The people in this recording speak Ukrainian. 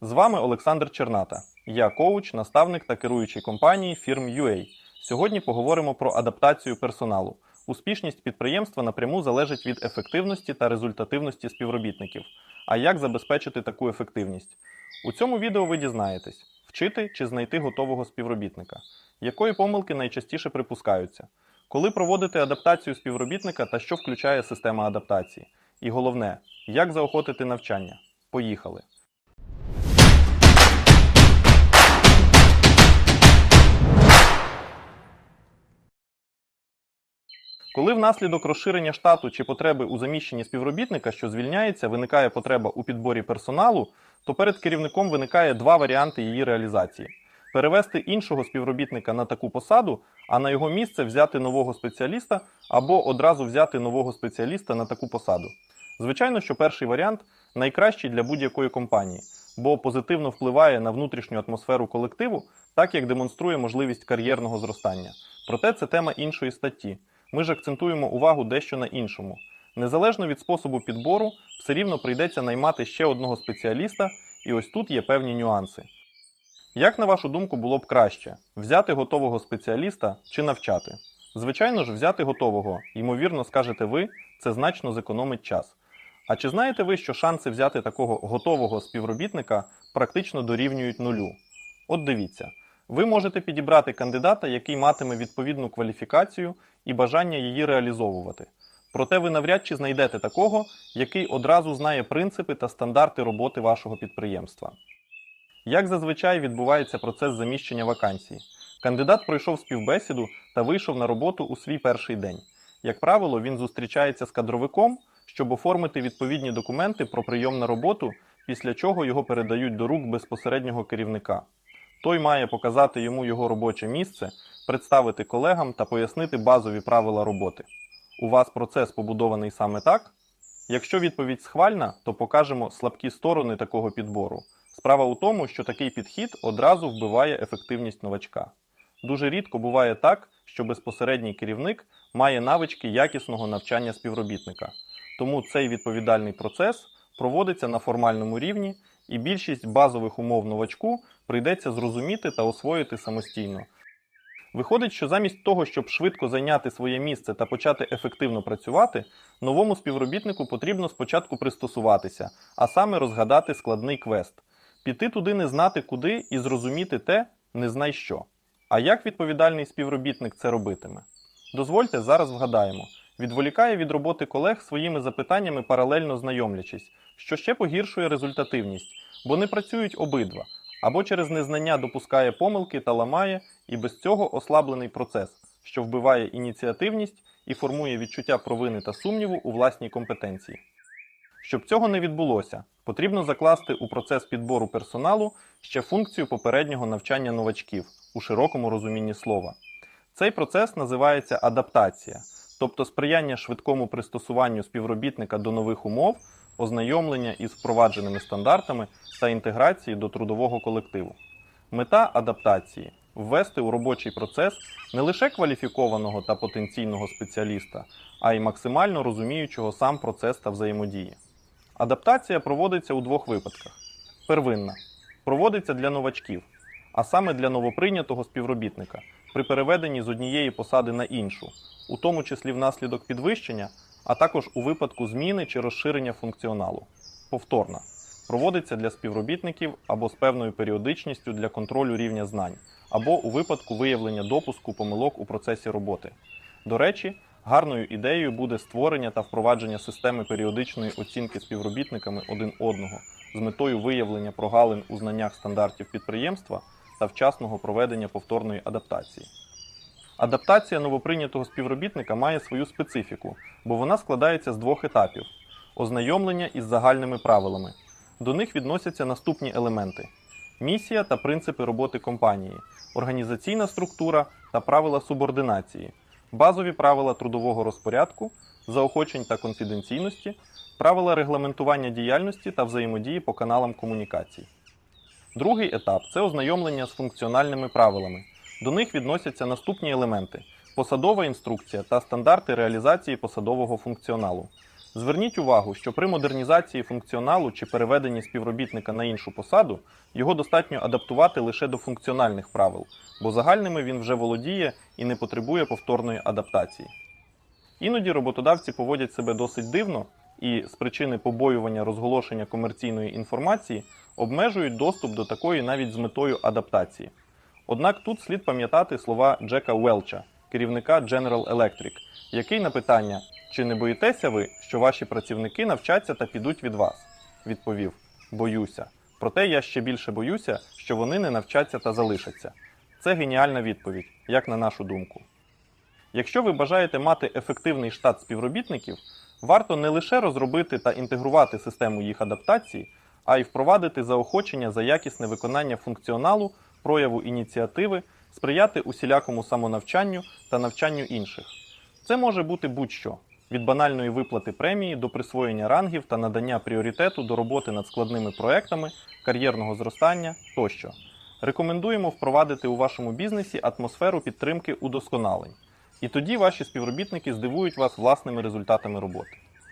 З вами Олександр Черната. Я коуч, наставник та керуючий компанії фірм UA. Сьогодні поговоримо про адаптацію персоналу. Успішність підприємства напряму залежить від ефективності та результативності співробітників. А як забезпечити таку ефективність? У цьому відео ви дізнаєтесь, вчити чи знайти готового співробітника, якої помилки найчастіше припускаються, коли проводити адаптацію співробітника та що включає система адаптації. І головне, як заохотити навчання. Поїхали! Коли внаслідок розширення штату чи потреби у заміщенні співробітника, що звільняється, виникає потреба у підборі персоналу, то перед керівником виникає два варіанти її реалізації: перевести іншого співробітника на таку посаду, а на його місце взяти нового спеціаліста або одразу взяти нового спеціаліста на таку посаду. Звичайно, що перший варіант найкращий для будь-якої компанії, бо позитивно впливає на внутрішню атмосферу колективу, так як демонструє можливість кар'єрного зростання. Проте це тема іншої статті. Ми ж акцентуємо увагу дещо на іншому. Незалежно від способу підбору, все рівно прийдеться наймати ще одного спеціаліста, і ось тут є певні нюанси. Як на вашу думку було б краще взяти готового спеціаліста чи навчати? Звичайно ж, взяти готового, ймовірно, скажете ви, це значно зекономить час. А чи знаєте ви, що шанси взяти такого готового співробітника практично дорівнюють нулю? От дивіться, ви можете підібрати кандидата, який матиме відповідну кваліфікацію і бажання її реалізовувати. Проте ви навряд чи знайдете такого, який одразу знає принципи та стандарти роботи вашого підприємства. Як зазвичай відбувається процес заміщення вакансій? Кандидат пройшов співбесіду та вийшов на роботу у свій перший день. Як правило, він зустрічається з кадровиком, щоб оформити відповідні документи про прийом на роботу, після чого його передають до рук безпосереднього керівника. Той має показати йому його робоче місце, представити колегам та пояснити базові правила роботи. У вас процес побудований саме так? Якщо відповідь схвальна, то покажемо слабкі сторони такого підбору. Справа у тому, що такий підхід одразу вбиває ефективність новачка. Дуже рідко буває так, що безпосередній керівник має навички якісного навчання співробітника. Тому цей відповідальний процес проводиться на формальному рівні, і більшість базових умов новачку прийдеться зрозуміти та освоїти самостійно. Виходить, що замість того, щоб швидко зайняти своє місце та почати ефективно працювати, новому співробітнику потрібно спочатку пристосуватися, а саме розгадати складний квест, піти туди не знати куди і зрозуміти те, не знай що. А як відповідальний співробітник це робитиме? Дозвольте зараз вгадаємо. Відволікає від роботи колег своїми запитаннями паралельно знайомлячись, що ще погіршує результативність, бо не працюють обидва, або через незнання допускає помилки та ламає, і без цього ослаблений процес, що вбиває ініціативність і формує відчуття провини та сумніву у власній компетенції. Щоб цього не відбулося, потрібно закласти у процес підбору персоналу ще функцію попереднього навчання новачків у широкому розумінні слова. Цей процес називається адаптація, тобто сприяння швидкому пристосуванню співробітника до нових умов, ознайомлення із впровадженими стандартами та інтеграції до трудового колективу. Мета адаптації ввести у робочий процес не лише кваліфікованого та потенційного спеціаліста, а й максимально розуміючого сам процес та взаємодії. Адаптація проводиться у двох випадках: первинна проводиться для новачків, а саме для новоприйнятого співробітника при переведенні з однієї посади на іншу, у тому числі внаслідок підвищення, а також у випадку зміни чи розширення функціоналу. Повторна проводиться для співробітників або з певною періодичністю для контролю рівня знань, або у випадку виявлення допуску помилок у процесі роботи. До речі, гарною ідеєю буде створення та впровадження системи періодичної оцінки співробітниками один одного з метою виявлення прогалин у знаннях стандартів підприємства та вчасного проведення повторної адаптації. Адаптація новоприйнятого співробітника має свою специфіку, бо вона складається з двох етапів: ознайомлення із загальними правилами. До них відносяться наступні елементи: місія та принципи роботи компанії, організаційна структура та правила субординації, базові правила трудового розпорядку, заохочень та конфіденційності, правила регламентування діяльності та взаємодії по каналам комунікацій. Другий етап це ознайомлення з функціональними правилами. До них відносяться наступні елементи: посадова інструкція та стандарти реалізації посадового функціоналу, Зверніть увагу, що при модернізації функціоналу чи переведенні співробітника на іншу посаду його достатньо адаптувати лише до функціональних правил, бо загальними він вже володіє і не потребує повторної адаптації. Іноді роботодавці поводять себе досить дивно і з причини побоювання розголошення комерційної інформації обмежують доступ до такої навіть з метою адаптації. Однак тут слід пам'ятати слова Джека Уелча, керівника General Electric, який на питання, чи не боїтеся ви, що ваші працівники навчаться та підуть від вас, відповів: Боюся. Проте я ще більше боюся, що вони не навчаться та залишаться. Це геніальна відповідь, як на нашу думку. Якщо ви бажаєте мати ефективний штат співробітників, варто не лише розробити та інтегрувати систему їх адаптації, а й впровадити заохочення за якісне виконання функціоналу, прояву ініціативи, сприяти усілякому самонавчанню та навчанню інших. Це може бути будь-що від банальної виплати премії до присвоєння рангів та надання пріоритету до роботи над складними проектами, кар'єрного зростання тощо. Рекомендуємо впровадити у вашому бізнесі атмосферу підтримки удосконалень. І тоді ваші співробітники здивують вас власними результатами роботи.